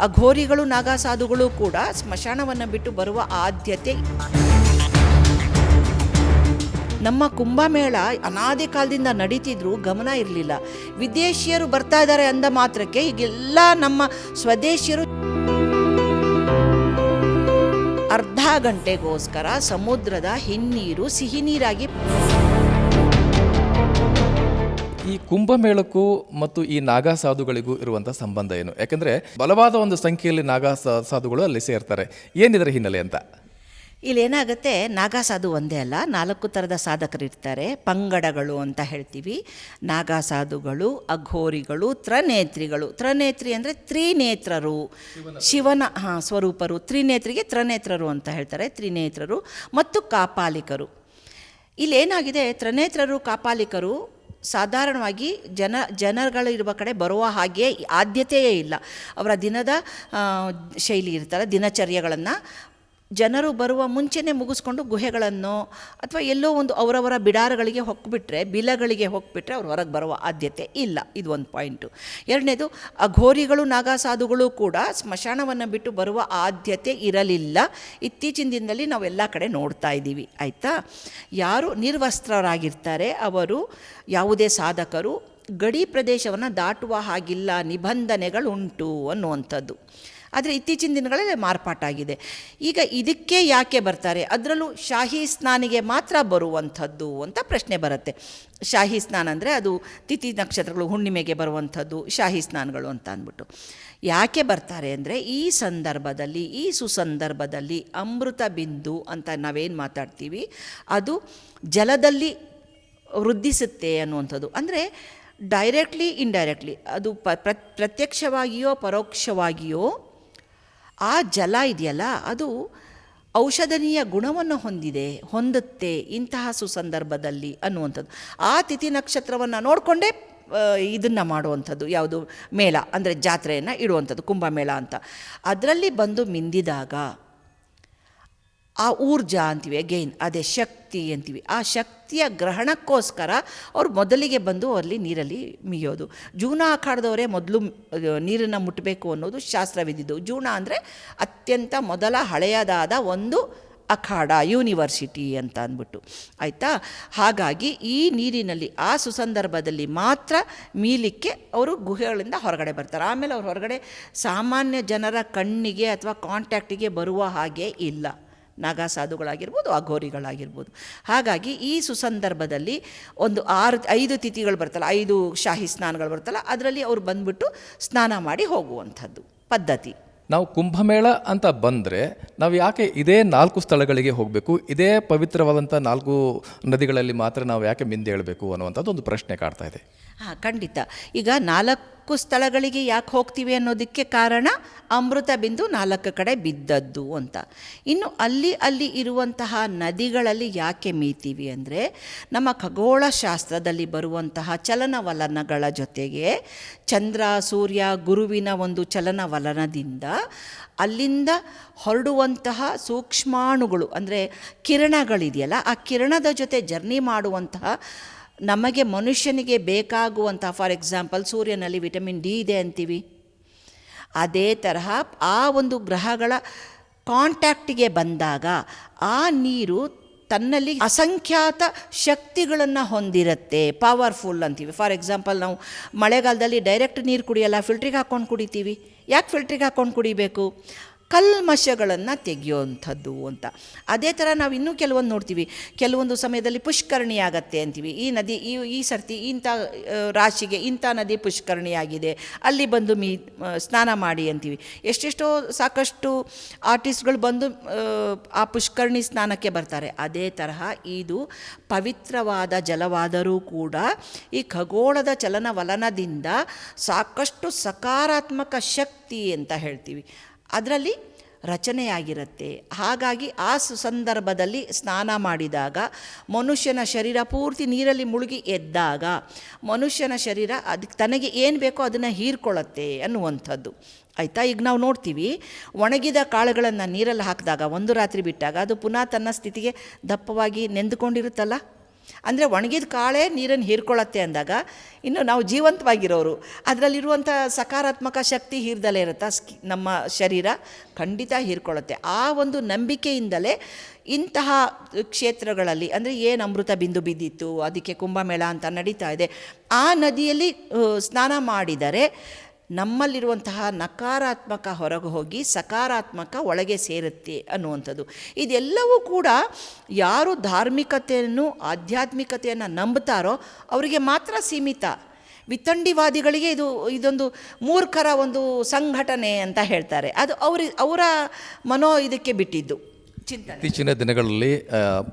ಅಘೋರಿಗಳು, ನಾಗಾಸಾಧುಗಳು ಕೂಡ ಸ್ಮಶಾನವನ್ನು ಬಿಟ್ಟು ಬರುವ ಆದ್ಯತೆ. ನಮ್ಮ ಕುಂಭಮೇಳ ಅನಾದಿ ಕಾಲದಿಂದ ನಡೀತಿದ್ರು ಗಮನ ಇರಲಿಲ್ಲ. ವಿದೇಶಿಯರು ಬರ್ತಾ ಇದ್ದಾರೆ ಅಂದ ಮಾತ್ರಕ್ಕೆ ಈಗೆಲ್ಲ ನಮ್ಮ ಸ್ವದೇಶಿಯರು ಅರ್ಧ ಗಂಟೆಗೋಸ್ಕರ ಸಮುದ್ರದ ಹಿನ್ನೀರು ಸಿಹಿ ನೀರಾಗಿ ಈ ಕುಂಭಮೇಳಕ್ಕೂ ಮತ್ತು ಈ ನಾಗಾ ಸಾಧುಗಳಿಗೂ ಇರುವಂಥ ಸಂಬಂಧ ಏನು? ಯಾಕಂದ್ರೆ ಬಲವಾದ ಒಂದು ಸಂಖ್ಯೆಯಲ್ಲಿ ನಾಗಾ ಸಾಧುಗಳು ಅಲ್ಲಿ ಸೇರ್ತಾರೆ. ಏನಿದ್ರ ಹಿನ್ನೆಲೆ ಅಂತ? ಇಲ್ಲಿ ಏನಾಗುತ್ತೆ? ನಾಗಾಸಾಧು ಒಂದೇ ಅಲ್ಲ ನಾಲ್ಕು ಥರದ ಸಾಧಕರು ಇರ್ತಾರೆ. ಪಂಗಡಗಳು ಅಂತ ಹೇಳ್ತೀವಿ. ನಾಗಾಸಾಧುಗಳು ಅಘೋರಿಗಳು ತ್ರನೇತ್ರಿಗಳು. ತ್ರನೇತ್ರಿ ಅಂದರೆ ತ್ರಿನೇತ್ರರು. ಶಿವನ ಹಾಂ ಸ್ವರೂಪರು. ತ್ರಿನೇತ್ರಿಗೆ ತ್ರನೇತ್ರರು ಅಂತ ಹೇಳ್ತಾರೆ. ತ್ರಿನೇತ್ರರು ಮತ್ತು ಕಾಪಾಲಿಕರು. ಇಲ್ಲೇನಾಗಿದೆ ತ್ರನೇತ್ರರು ಕಾಪಾಲಿಕರು ಸಾಧಾರಣವಾಗಿ ಜನ ಜನಗಳಿರುವ ಕಡೆ ಬರುವ ಹಾಗೆ ಆದ್ಯತೆಯೇ ಇಲ್ಲ. ಅವರ ದಿನದ ಶೈಲಿ ಇರ್ತಾರೆ ದಿನಚರ್ಯಗಳನ್ನು ಜನರು ಬರುವ ಮುಂಚೆನೇ ಮುಗಿಸ್ಕೊಂಡು ಗುಹೆಗಳನ್ನು ಅಥವಾ ಎಲ್ಲೋ ಒಂದು ಅವರವರ ಬಿಡಾರಗಳಿಗೆ ಹೊಕ್ಬಿಟ್ರೆ, ಬಿಲಗಳಿಗೆ ಹೊಕ್ಬಿಟ್ರೆ ಅವ್ರು ಹೊರಗೆ ಬರುವ ಆದ್ಯತೆ ಇಲ್ಲ. ಇದು ಒಂದು ಪಾಯಿಂಟು ಎರಡನೇದು, ಅಘೋರಿಗಳು, ನಾಗಾಸಾಧುಗಳು ಕೂಡ ಸ್ಮಶಾನವನ್ನು ಬಿಟ್ಟು ಬರುವ ಆದ್ಯತೆ ಇರಲಿಲ್ಲ. ಇತ್ತೀಚಿನ ದಿನದಲ್ಲಿ ನಾವೆಲ್ಲ ಕಡೆ ನೋಡ್ತಾ ಇದ್ದೀವಿ. ಆಯಿತಾ? ಯಾರು ನಿರ್ವಸ್ತ್ರರಾಗಿರ್ತಾರೆ, ಅವರು ಯಾವುದೇ ಸಾಧಕರು ಗಡಿ ಪ್ರದೇಶವನ್ನು ದಾಟುವ ಹಾಗಿಲ್ಲ, ನಿಬಂಧನೆಗಳುಂಟು ಅನ್ನುವಂಥದ್ದು. ಆದರೆ ಇತ್ತೀಚಿನ ದಿನಗಳಲ್ಲಿ ಮಾರ್ಪಾಟಾಗಿದೆ. ಈಗ ಇದಕ್ಕೆ ಯಾಕೆ ಬರ್ತಾರೆ? ಅದರಲ್ಲೂ ಶಾಹಿ ಸ್ನಾನಿಗೆ ಮಾತ್ರ ಬರುವಂಥದ್ದು ಅಂತ ಪ್ರಶ್ನೆ ಬರುತ್ತೆ. ಶಾಹಿ ಸ್ನಾನ ಅಂದರೆ ಅದು ತಿಥಿ ನಕ್ಷತ್ರಗಳು ಹುಣ್ಣಿಮೆಗೆ ಬರುವಂಥದ್ದು, ಶಾಹಿ ಸ್ನಾನಗಳು ಅಂತ ಅಂದ್ಬಿಟ್ಟು. ಯಾಕೆ ಬರ್ತಾರೆ ಅಂದರೆ ಈ ಸಂದರ್ಭದಲ್ಲಿ, ಈ ಸುಸಂದರ್ಭದಲ್ಲಿ ಅಮೃತ ಬಿಂದು ಅಂತ ನಾವೇನು ಮಾತಾಡ್ತೀವಿ? ಅದು ಜಲದಲ್ಲಿ ವೃದ್ಧಿಸುತ್ತೆ ಅನ್ನುವಂಥದ್ದು. ಅಂದರೆ ಡೈರೆಕ್ಟ್ಲಿ ಇಂಡೈರೆಕ್ಟ್ಲಿ ಅದು ಪ ಪ್ರ- ಪ್ರತ್ಯಕ್ಷವಾಗಿಯೋ ಪರೋಕ್ಷವಾಗಿಯೋ ಆ ಜಲ ಇದೆಯಲ್ಲ, ಅದು ಔಷಧನೀಯ ಗುಣವನ್ನು ಹೊಂದಿದೆ, ಹೊಂದುತ್ತೆ ಇಂತಹ ಸುಸಂದರ್ಭದಲ್ಲಿ ಅನ್ನುವಂಥದ್ದು. ಆ ತಿಥಿ ನಕ್ಷತ್ರವನ್ನು ನೋಡಿಕೊಂಡೇ ಇದನ್ನು ಮಾಡುವಂಥದ್ದು, ಯಾವುದು ಮೇಳ, ಅಂದರೆ ಜಾತ್ರೆಯನ್ನು ಇಡುವಂಥದ್ದು ಕುಂಭಮೇಳ ಅಂತ. ಅದರಲ್ಲಿ ಬಂದು ಮಿಂದಿದಾಗ ಆ ಊರ್ಜಾ ಅಂತೀವಿ ಅಗೈನ್ ಅದೇ ಶಕ್ತಿ ಅಂತೀವಿ. ಆ ಶಕ್ತಿಯ ಗ್ರಹಣಕ್ಕೋಸ್ಕರ ಅವ್ರು ಮೊದಲಿಗೆ ಬಂದು ಅಲ್ಲಿ ನೀರಲ್ಲಿ ಮೀಯೋದು ಜೂನ ಅಖಾಡದವರೇ ಮೊದಲು ನೀರನ್ನು ಮುಟ್ಟಬೇಕು ಅನ್ನೋದು ಶಾಸ್ತ್ರವಿದ್ದಿದ್ದು. ಜೂನ ಅಂದರೆ ಅತ್ಯಂತ ಮೊದಲ ಹಳೆಯದಾದ ಒಂದು ಅಖಾಡ, ಯೂನಿವರ್ಸಿಟಿ ಅಂತ ಅಂದ್ಬಿಟ್ಟು. ಆಯಿತಾ? ಹಾಗಾಗಿ ಈ ನೀರಿನಲ್ಲಿ, ಆ ಸುಸಂದರ್ಭದಲ್ಲಿ ಮಾತ್ರ ಮೀಲಿಕ್ಕೆ ಅವರು ಗುಹೆಗಳಿಂದ ಹೊರಗಡೆ ಬರ್ತಾರೆ. ಆಮೇಲೆ ಅವ್ರು ಹೊರಗಡೆ ಸಾಮಾನ್ಯ ಜನರ ಕಣ್ಣಿಗೆ ಅಥವಾ ಕಾಂಟ್ಯಾಕ್ಟಿಗೆ ಬರುವ ಹಾಗೆ ಇಲ್ಲ. ನಾಗಾ ಸಾಧುಗಳಾಗಿರ್ಬೋದು ಅಘೋರಿಗಳಾಗಿರ್ಬೋದು. ಹಾಗಾಗಿ ಈ ಸುಸಂದರ್ಭದಲ್ಲಿ ಒಂದು ಆರು ಐದು ತಿಥಿಗಳು ಬರ್ತಲ್ಲ ಐದು ಶಾಹಿ ಸ್ನಾನಗಳು ಬರ್ತಲ್ಲ ಅದರಲ್ಲಿ ಅವರು ಬಂದ್ಬಿಟ್ಟು ಸ್ನಾನ ಮಾಡಿ ಹೋಗುವಂಥದ್ದು ಪದ್ಧತಿ. ನಾವು ಕುಂಭಮೇಳ ಅಂತ ಬಂದರೆ ನಾವು ಯಾಕೆ ಇದೇ ನಾಲ್ಕು ಸ್ಥಳಗಳಿಗೆ ಹೋಗಬೇಕು ಇದೇ ಪವಿತ್ರವಾದಂಥ ನಾಲ್ಕು ನದಿಗಳಲ್ಲಿ ಮಾತ್ರ ನಾವು ಯಾಕೆ ಮಿಂದೇಳಬೇಕು ಅನ್ನುವಂಥದ್ದು ಒಂದು ಪ್ರಶ್ನೆ ಕಾಡ್ತಾ ಇದೆ. ಹಾಂ ಖಂಡಿತ. ಈಗ ನಾಲ್ಕು ಸ್ಥಳಗಳಿಗೆ ಯಾಕೆ ಹೋಗ್ತೀವಿ ಅನ್ನೋದಕ್ಕೆ ಕಾರಣ ಅಮೃತ ಬಿಂದು ನಾಲ್ಕು ಕಡೆ ಬಿದ್ದದ್ದು ಅಂತ. ಇನ್ನು ಅಲ್ಲಿ ಅಲ್ಲಿ ಇರುವಂತಹ ನದಿಗಳಲ್ಲಿ ಯಾಕೆ ಮೀತೀವಿ ಅಂದರೆ ನಮ್ಮ ಖಗೋಳ ಶಾಸ್ತ್ರದಲ್ಲಿ ಬರುವಂತಹ ಚಲನವಲನಗಳ ಜೊತೆಗೆ ಚಂದ್ರ, ಸೂರ್ಯ, ಗುರುವಿನ ಒಂದು ಚಲನವಲನದಿಂದ ಅಲ್ಲಿಂದ ಹೊರಡುವಂತಹ ಸೂಕ್ಷ್ಮಾಣುಗಳು ಅಂದರೆ ಕಿರಣಗಳಿದೆಯಲ್ಲ, ಆ ಕಿರಣದ ಜೊತೆ ಜರ್ನಿ ಮಾಡುವಂತಹ ನಮಗೆ ಮನುಷ್ಯನಿಗೆ ಬೇಕಾಗುವಂಥ ಫಾರ್ ಎಕ್ಸಾಂಪಲ್ ಸೂರ್ಯನಲ್ಲಿ ವಿಟಮಿನ್ ಡಿ ಇದೆ ಅಂತೀವಿ. ಅದೇ ತರಹ ಆ ಒಂದು ಗ್ರಹಗಳ ಕಾಂಟ್ಯಾಕ್ಟಿಗೆ ಬಂದಾಗ ಆ ನೀರು ತನ್ನಲ್ಲಿ ಅಸಂಖ್ಯಾತ ಶಕ್ತಿಗಳನ್ನು ಹೊಂದಿರುತ್ತೆ ಪವರ್ಫುಲ್ ಅಂತೀವಿ. ಫಾರ್ ಎಕ್ಸಾಂಪಲ್ ನಾವು ಮಳೆಗಾಲದಲ್ಲಿ ಡೈರೆಕ್ಟ್ ನೀರು ಕುಡಿಯಲ್ಲ ಫಿಲ್ಟ್ರಿಗೆ ಹಾಕ್ಕೊಂಡು ಕುಡಿತೀವಿ. ಯಾಕೆ ಫಿಲ್ಟ್ರಿಗೆ ಹಾಕ್ಕೊಂಡು ಕುಡಿಬೇಕು? ಕಲ್ಮಶಗಳನ್ನು ತೆಗೆಯುವಂಥದ್ದು ಅಂತ. ಅದೇ ಥರ ನಾವು ಇನ್ನೂ ಕೆಲವೊಂದು ನೋಡ್ತೀವಿ. ಕೆಲವೊಂದು ಸಮಯದಲ್ಲಿ ಪುಷ್ಕರಣಿ ಆಗತ್ತೆ ಅಂತೀವಿ. ಈ ನದಿ, ಈ ಈ ಸರ್ತಿ ಇಂಥ ರಾಶಿಗೆ ಇಂಥ ನದಿ ಪುಷ್ಕರಣಿಯಾಗಿದೆ ಅಲ್ಲಿ ಬಂದು ಮೀ ಸ್ನಾನ ಮಾಡಿ ಅಂತೀವಿ. ಎಷ್ಟೆಷ್ಟೋ ಸಾಕಷ್ಟು ಆರ್ಟಿಸ್ಟ್ಗಳು ಬಂದು ಆ ಪುಷ್ಕರಣಿ ಸ್ನಾನಕ್ಕೆ ಬರ್ತಾರೆ. ಅದೇ ತರಹ ಇದು ಪವಿತ್ರವಾದ ಜಲವಾದರೂ ಕೂಡ ಈ ಖಗೋಳದ ಚಲನವಲನದಿಂದ ಸಾಕಷ್ಟು ಸಕಾರಾತ್ಮಕ ಶಕ್ತಿ ಅಂತ ಹೇಳ್ತೀವಿ. ಅದರಲ್ಲಿ ರಚನೆಯಾಗಿರುತ್ತೆ. ಹಾಗಾಗಿ ಆ ಸುಸಂದರ್ಭದಲ್ಲಿ ಸ್ನಾನ ಮಾಡಿದಾಗ ಮನುಷ್ಯನ ಶರೀರ ಪೂರ್ತಿ ನೀರಲ್ಲಿ ಮುಳುಗಿ ಎದ್ದಾಗ ಮನುಷ್ಯನ ಶರೀರ ಅದಕ್ಕೆ ತನಗೆ ಏನು ಬೇಕೋ ಅದನ್ನು ಹೀರ್ಕೊಳ್ಳುತ್ತೆ ಅನ್ನುವಂಥದ್ದು. ಆಯಿತಾ? ಈಗ ನಾವು ನೋಡ್ತೀವಿ, ಒಣಗಿದ ಕಾಳುಗಳನ್ನು ನೀರಲ್ಲಿ ಹಾಕಿದಾಗ, ಒಂದು ರಾತ್ರಿ ಬಿಟ್ಟಾಗ ಅದು ಪುನಃ ತನ್ನ ಸ್ಥಿತಿಗೆ ದಪ್ಪವಾಗಿ ನೆಂದುಕೊಂಡಿರುತ್ತಲ್ಲ? ಅಂದರೆ ಒಣಗಿದ ಕಾಳೇ ನೀರನ್ನು ಹೀರ್ಕೊಳ್ಳತ್ತೆ ಅಂದಾಗ ಇನ್ನು ನಾವು ಜೀವಂತವಾಗಿರೋರು, ಅದರಲ್ಲಿರುವಂಥ ಸಕಾರಾತ್ಮಕ ಶಕ್ತಿ ಹೀರ್ದಲೇ ಇರುತ್ತಾ? ಸ್ಕಿ, ನಮ್ಮ ಶರೀರ ಖಂಡಿತ ಹೀರ್ಕೊಳ್ಳುತ್ತೆ. ಆ ಒಂದು ನಂಬಿಕೆಯಿಂದಲೇ ಇಂತಹ ಕ್ಷೇತ್ರಗಳಲ್ಲಿ, ಅಂದರೆ ಏನು ಅಮೃತ ಬಿಂದು ಬಿದ್ದಿತ್ತು, ಅದಕ್ಕೆ ಕುಂಭಮೇಳ ಅಂತ ನಡೀತಾ ಇದೆ, ಆ ನದಿಯಲ್ಲಿ ಸ್ನಾನ ಮಾಡಿದರೆ ನಮ್ಮಲ್ಲಿರುವಂತಹ ನಕಾರಾತ್ಮಕ ಹೊರಗೆ ಹೋಗಿ ಸಕಾರಾತ್ಮಕ ಒಳಗೆ ಸೇರುತ್ತೆ ಅನ್ನುವಂಥದ್ದು. ಇದೆಲ್ಲವೂ ಕೂಡ ಯಾರು ಧಾರ್ಮಿಕತೆಯನ್ನು, ಆಧ್ಯಾತ್ಮಿಕತೆಯನ್ನು ನಂಬುತ್ತಾರೋ ಅವರಿಗೆ ಮಾತ್ರ ಸೀಮಿತ. ವಿತಂಡಿವಾದಿಗಳಿಗೆ ಇದು, ಇದೊಂದು ಮೂರ್ಖರ ಒಂದು ಸಂಘಟನೆ ಅಂತ ಹೇಳ್ತಾರೆ. ಅದು ಅವ್ರ, ಅವರ ಮನೋ ಇದಕ್ಕೆ ಬಿಟ್ಟಿದ್ದು. ಇತ್ತೀಚಿನ ದಿನಗಳಲ್ಲಿ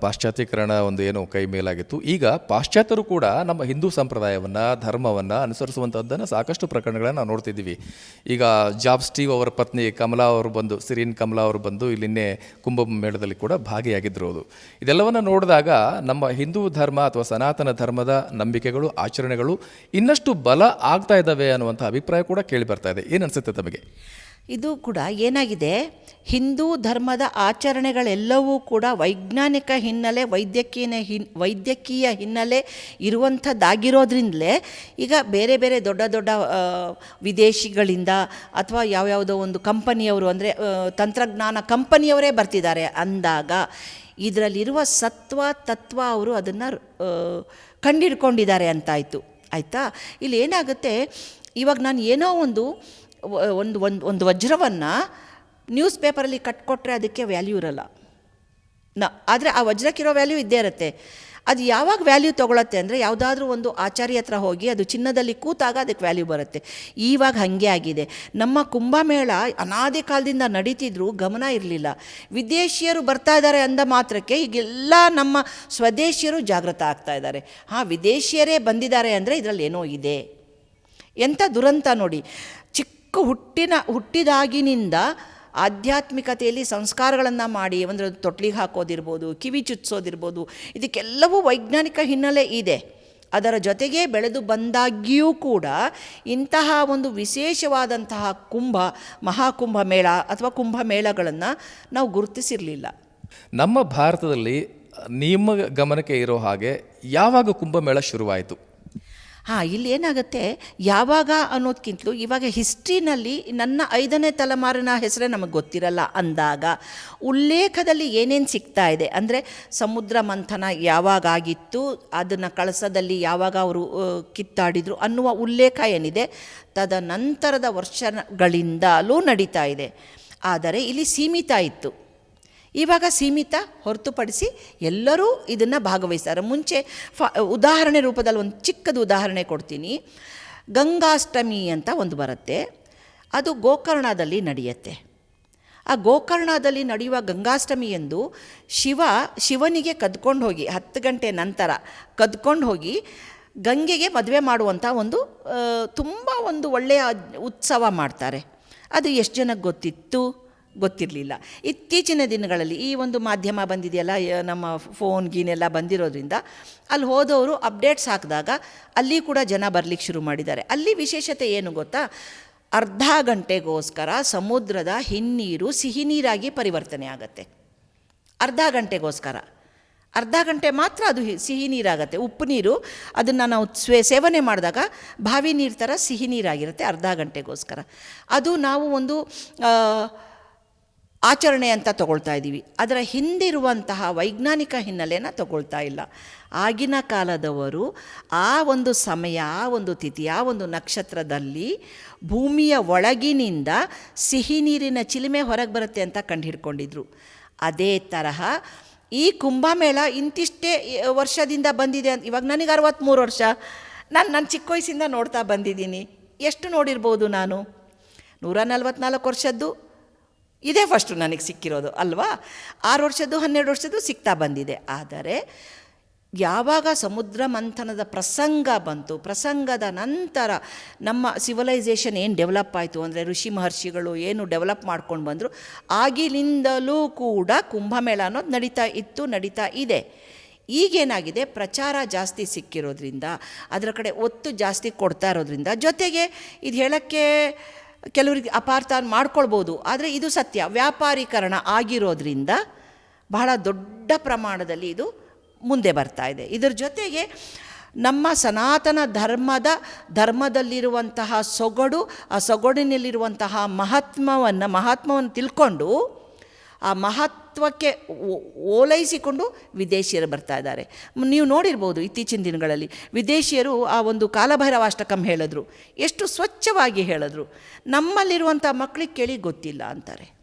ಪಾಶ್ಚಾತ್ಯೀಕರಣ ಒಂದು ಏನು ಕೈ ಮೇಲಾಗಿತ್ತು. ಈಗ ಪಾಶ್ಚಾತ್ಯರು ಕೂಡ ನಮ್ಮ ಹಿಂದೂ ಸಂಪ್ರದಾಯವನ್ನು, ಧರ್ಮವನ್ನು ಅನುಸರಿಸುವಂಥದ್ದನ್ನು ಸಾಕಷ್ಟು ಪ್ರಕರಣಗಳನ್ನು ನಾವು ನೋಡ್ತಿದ್ದೀವಿ. ಈಗ ಜಾಬ್ ಸ್ಟೀವ್ ಅವರ ಪತ್ನಿ ಕಮಲಾ ಅವರು ಬಂದು ಸಿರಿನ್ ಕಮಲಾ ಅವರು ಬಂದು ಇಲ್ಲಿನ್ನೇ ಕುಂಭಮೇಳದಲ್ಲಿ ಕೂಡ ಭಾಗಿಯಾಗಿದ್ದರು ಅದು ಇದೆಲ್ಲವನ್ನು ನೋಡಿದಾಗ ನಮ್ಮ ಹಿಂದೂ ಧರ್ಮ ಅಥವಾ ಸನಾತನ ಧರ್ಮದ ನಂಬಿಕೆಗಳು, ಆಚರಣೆಗಳು ಇನ್ನಷ್ಟು ಬಲ ಆಗ್ತಾ ಇದ್ದಾವೆ ಅನ್ನುವಂಥ ಅಭಿಪ್ರಾಯ ಕೂಡ ಕೇಳಿ ಬರ್ತಾ ಇದೆ. ಏನು ಅನಿಸುತ್ತೆ ತಮಗೆ? ಇದು ಕೂಡ ಏನಾಗಿದೆ? ಹಿಂದೂ ಧರ್ಮದ ಆಚರಣೆಗಳೆಲ್ಲವೂ ಕೂಡ ವೈಜ್ಞಾನಿಕ ಹಿನ್ನೆಲೆ ವೈದ್ಯಕೀಯ ಹಿನ್, ವೈದ್ಯಕೀಯ ಹಿನ್ನೆಲೆ ಇರುವಂಥದ್ದಾಗಿರೋದ್ರಿಂದಲೇ ಈಗ ಬೇರೆ ಬೇರೆ ದೊಡ್ಡ ದೊಡ್ಡ ವಿದೇಶಿಗಳಿಂದ ಅಥವಾ ಯಾವ್ಯಾವುದೋ ಒಂದು ಕಂಪನಿಯವರು ಅಂದರೆ ತಂತ್ರಜ್ಞಾನ ಕಂಪನಿಯವರೇ ಬರ್ತಿದ್ದಾರೆ ಅಂದಾಗ ಇದರಲ್ಲಿರುವ ಸತ್ವ, ತತ್ವ ಅವರು ಅದನ್ನು ಕಂಡಿಡ್ಕೊಂಡಿದ್ದಾರೆ ಅಂತಾಯಿತು ಆಯಿತಾ? ಇಲ್ಲಿ ಏನಾಗುತ್ತೆ? ಇವಾಗ ನಾನು ಏನೋ ಒಂದು ಒಂದು ಒಂದು ಒಂದು ವಜ್ರವನ್ನು ನ್ಯೂಸ್ ಪೇಪರಲ್ಲಿ ಕಟ್ಕೊಟ್ರೆ ಅದಕ್ಕೆ ವ್ಯಾಲ್ಯೂ ಇರಲ್ಲ. ನ, ಆದರೆ ಆ ವಜ್ರಕ್ಕಿರೋ ವ್ಯಾಲ್ಯೂ ಇದ್ದೇ ಇರುತ್ತೆ. ಅದು ಯಾವಾಗ ವ್ಯಾಲ್ಯೂ ತೊಗೊಳತ್ತೆ ಅಂದರೆ ಯಾವುದಾದ್ರೂ ಒಂದು ಆಚಾರ್ಯ ಹತ್ರ ಹೋಗಿ ಅದು ಚಿನ್ನದಲ್ಲಿ ಕೂತಾಗ ಅದಕ್ಕೆ ವ್ಯಾಲ್ಯೂ ಬರುತ್ತೆ. ಈವಾಗ ಹಾಗೆ ಆಗಿದೆ. ನಮ್ಮ ಕುಂಭಮೇಳ ಅನಾದಿ ಕಾಲದಿಂದ ನಡೀತಿದ್ರು ಗಮನ ಇರಲಿಲ್ಲ. ವಿದೇಶಿಯರು ಬರ್ತಾ ಇದ್ದಾರೆ ಅಂದ ಮಾತ್ರಕ್ಕೆ ಈಗೆಲ್ಲ ನಮ್ಮ ಸ್ವದೇಶಿಯರು ಜಾಗೃತ ಆಗ್ತಾ ಇದ್ದಾರೆ. ಹಾಂ, ವಿದೇಶಿಯರೇ ಬಂದಿದ್ದಾರೆ ಅಂದರೆ ಇದರಲ್ಲಿ ಏನೋ ಇದೆ. ಎಂಥ ದುರಂತ ನೋಡಿ. ಚಿಕ್ಕ ಹುಟ್ಟಿನ, ಹುಟ್ಟಿದಾಗಿನಿಂದ ಆಧ್ಯಾತ್ಮಿಕತೆಯಲ್ಲಿ ಸಂಸ್ಕಾರಗಳನ್ನು ಮಾಡಿ, ಅಂದರೆ ತೊಟ್ಲಿಗೆ ಹಾಕೋದಿರ್ಬೋದು, ಕಿವಿ ಚುಚ್ಚೋದಿರ್ಬೋದು ಇದಕ್ಕೆಲ್ಲವೂ ವೈಜ್ಞಾನಿಕ ಹಿನ್ನೆಲೆ ಇದೆ. ಅದರ ಜೊತೆಗೆ ಬೆಳೆದು ಬಂದಾಗ್ಯೂ ಕೂಡ ಇಂತಹ ಒಂದು ವಿಶೇಷವಾದಂತಹ ಕುಂಭ, ಮಹಾಕುಂಭ ಮೇಳ ಅಥವಾ ಕುಂಭ ಮೇಳಗಳನ್ನು ನಾವು ಗುರುತಿಸಿರಲಿಲ್ಲ. ನಮ್ಮ ಭಾರತದಲ್ಲಿ ನಿಮ್ಮ ಗಮನಕ್ಕೆ ಇರೋ ಹಾಗೆ ಯಾವಾಗ ಕುಂಭಮೇಳ ಶುರುವಾಯಿತು? ಹಾಂ, ಇಲ್ಲಿ ಏನಾಗುತ್ತೆ? ಯಾವಾಗ ಅನ್ನೋದಕ್ಕಿಂತಲೂ ಇವಾಗ ಹಿಸ್ಟ್ರಿನಲ್ಲಿ ನನ್ನ ಐದನೇ ತಲೆಮಾರಿನ ಹೆಸರೇ ನಮಗೆ ಗೊತ್ತಿರಲ್ಲ ಅಂದಾಗ ಉಲ್ಲೇಖದಲ್ಲಿ ಏನೇನು ಸಿಗ್ತಾ ಇದೆ? ಅಂದರೆ ಸಮುದ್ರ ಮಂಥನ ಯಾವಾಗ ಆಗಿತ್ತು ಅದನ್ನು ಕಳಸದಲ್ಲಿ ಯಾವಾಗ ಅವರು ಕಿತ್ತಾಡಿದರು ಅನ್ನುವ ಉಲ್ಲೇಖ ಏನಿದೆ? ತದನಂತರದ ವರ್ಷಗಳಿಂದಲೂ ನಡೀತಾ ಇದೆ. ಆದರೆ ಇಲ್ಲಿ ಸೀಮಿತ ಇತ್ತು. ಇವಾಗ ಸೀಮಿತ ಹೊರತುಪಡಿಸಿ ಎಲ್ಲರೂ ಇದನ್ನು ಭಾಗವಹಿಸ್ತಾರೆ. ಮುಂಚೆ ಫ, ಉದಾಹರಣೆ ರೂಪದಲ್ಲಿ ಒಂದು ಚಿಕ್ಕದು ಉದಾಹರಣೆ ಕೊಡ್ತೀನಿ. ಗಂಗಾಷ್ಟಮಿ ಅಂತ ಒಂದು ಬರುತ್ತೆ. ಅದು ಗೋಕರ್ಣದಲ್ಲಿ ನಡೆಯುತ್ತೆ. ಆ ಗೋಕರ್ಣದಲ್ಲಿ ನಡೆಯುವ ಗಂಗಾಷ್ಟಮಿ ಎಂದು ಶಿವ, ಶಿವನಿಗೆ ಕದ್ಕೊಂಡು ಹೋಗಿ, ಹತ್ತು ಗಂಟೆ ನಂತರ ಕದ್ಕೊಂಡು ಹೋಗಿ ಗಂಗೆಗೆ ಮದುವೆ ಮಾಡುವಂಥ ಒಂದು ತುಂಬ ಒಂದು ಒಳ್ಳೆಯ ಉತ್ಸವ ಮಾಡ್ತಾರೆ. ಅದು ಎಷ್ಟು ಜನಕ್ಕೆ ಗೊತ್ತಿತ್ತು? ಗೊತ್ತಿರಲಿಲ್ಲ. ಇತ್ತೀಚಿನ ದಿನಗಳಲ್ಲಿ ಈ ಒಂದು ಮಾಧ್ಯಮ ಬಂದಿದೆಯಲ್ಲ ನಮ್ಮ ಫೋನ್ ಗೀನೆಲ್ಲ ಬಂದಿರೋದ್ರಿಂದ ಅಲ್ಲಿ ಹೋದವರು ಅಪ್ಡೇಟ್ಸ್ ಹಾಕಿದಾಗ ಅಲ್ಲಿ ಕೂಡ ಜನ ಬರಲಿಕ್ಕೆ ಶುರು ಮಾಡಿದ್ದಾರೆ. ಅಲ್ಲಿ ವಿಶೇಷತೆ ಏನು ಗೊತ್ತಾ? ಅರ್ಧ ಗಂಟೆಗೋಸ್ಕರ ಸಮುದ್ರದ ಹಿನ್ನೀರು ಸಿಹಿ ನೀರಾಗಿ ಪರಿವರ್ತನೆ ಆಗುತ್ತೆ. ಅರ್ಧ ಗಂಟೆಗೋಸ್ಕರ. ಅರ್ಧ ಗಂಟೆ ಮಾತ್ರ ಅದು ಸಿಹಿ ನೀರಾಗತ್ತೆ ಉಪ್ಪು ನೀರು ಅದನ್ನು ನಾವು ಸ್ವೇ, ಸೇವನೆ ಮಾಡಿದಾಗ ಬಾವಿ ನೀರು ಥರ ಸಿಹಿ ನೀರಾಗಿರುತ್ತೆ ಅರ್ಧ ಗಂಟೆಗೋಸ್ಕರ. ಅದು ನಾವು ಒಂದು ಆಚರಣೆ ಅಂತ ತಗೊಳ್ತಾ ಇದ್ದೀವಿ. ಅದರ ಹಿಂದಿರುವಂತಹ ವೈಜ್ಞಾನಿಕ ಹಿನ್ನೆಲೆನ ತಗೊಳ್ತಾ ಇಲ್ಲ. ಆಗಿನ ಕಾಲದವರು ಆ ಒಂದು ಸಮಯ, ಆ ಒಂದು ತಿಥಿ, ಆ ಒಂದು ನಕ್ಷತ್ರದಲ್ಲಿ ಭೂಮಿಯ ಒಳಗಿನಿಂದ ಸಿಹಿ ನೀರಿನ ಚಿಲಿಮೆ ಹೊರಗೆ ಬರುತ್ತೆ ಅಂತ ಕಂಡುಹಿಡ್ಕೊಂಡಿದ್ರು. ಅದೇ ತರಹ ಈ ಕುಂಭಮೇಳ ಇಂತಿಷ್ಟೇ ವರ್ಷದಿಂದ ಬಂದಿದೆ ಅಂತ ಇವಾಗ ನನಗೆ ಅರವತ್ತ್ಮೂರು ವರ್ಷ. ನಾನು ನನ್ನ ಚಿಕ್ಕ ವಯಸ್ಸಿಂದ ನೋಡ್ತಾ ಬಂದಿದ್ದೀನಿ. ಎಷ್ಟು ನೋಡಿರ್ಬೋದು ನಾನು? ನೂರ ನಲ್ವತ್ನಾಲ್ಕು ವರ್ಷದ್ದು. ಇದೇ ಫಸ್ಟು ನನಗೆ ಸಿಕ್ಕಿರೋದು, ಅಲ್ವಾ? ಆರು ವರ್ಷದ್ದು, ಹನ್ನೆರಡು ವರ್ಷದ್ದು ಸಿಗ್ತಾ ಬಂದಿದೆ. ಆದರೆ, ಯಾವಾಗ ಸಮುದ್ರ ಮಂಥನದ ಪ್ರಸಂಗ ಬಂತು, ಪ್ರಸಂಗದ ನಂತರ ನಮ್ಮ ಸಿವಿಲೈಸೇಷನ್ ಏನು ಡೆವಲಪ್ ಆಯಿತು ಅಂದರೆ ಋಷಿ ಮಹರ್ಷಿಗಳು ಏನು ಡೆವಲಪ್ ಮಾಡ್ಕೊಂಡು ಬಂದರು ಆಗಿಲಿಂದಲೂ ಕೂಡ ಕುಂಭಮೇಳ ಅನ್ನೋದು ನಡೀತಾ ಇತ್ತು, ನಡೀತಾ ಇದೆ. ಈಗೇನಾಗಿದೆ? ಪ್ರಚಾರ ಜಾಸ್ತಿ ಸಿಕ್ಕಿರೋದ್ರಿಂದ, ಅದರ ಕಡೆ ಒತ್ತು ಜಾಸ್ತಿ ಕೊಡ್ತಾ ಇರೋದ್ರಿಂದ, ಜೊತೆಗೆ ಇದು ಹೇಳೋಕ್ಕೆ ಕೆಲವರಿಗೆ ಅಪಾರ್ಥ ಮಾಡ್ಕೊಳ್ಬೋದು. ಆದರೆ ಇದು ಸತ್ಯ. ವ್ಯಾಪಾರೀಕರಣ ಆಗಿರೋದ್ರಿಂದ ಬಹಳ ದೊಡ್ಡ ಪ್ರಮಾಣದಲ್ಲಿ ಇದು ಮುಂದೆ ಬರ್ತಾ ಇದೆ. ಇದರ ಜೊತೆಗೆ ನಮ್ಮ ಸನಾತನ ಧರ್ಮದ, ಧರ್ಮದಲ್ಲಿರುವಂತಹ ಸೊಗಡು, ಆ ಸೊಗಡಿನಲ್ಲಿರುವಂತಹ ಮಹಾತ್ಮವನ್ನು ಮಹಾತ್ಮವನ್ನು ತಿಳ್ಕೊಂಡು ಆ ಮಹತ್ವಕ್ಕೆ ಓಲೈಸಿಕೊಂಡು ವಿದೇಶಿಯರು ಬರ್ತಾ ಇದ್ದಾರೆ. ನೀವು ನೋಡಿರ್ಬೋದು ಇತ್ತೀಚಿನ ದಿನಗಳಲ್ಲಿ ವಿದೇಶಿಯರು ಆ ಒಂದು ಕಾಲಭೈರವಾಷ್ಟಕಂ ಹೇಳಿದ್ರು. ಎಷ್ಟು ಸ್ವಚ್ಛವಾಗಿ ಹೇಳಿದ್ರು. ನಮ್ಮಲ್ಲಿರುವಂಥ ಮಕ್ಕಳಿಗೆ ಕೇಳಿ ಗೊತ್ತಿಲ್ಲ ಅಂತಾರೆ.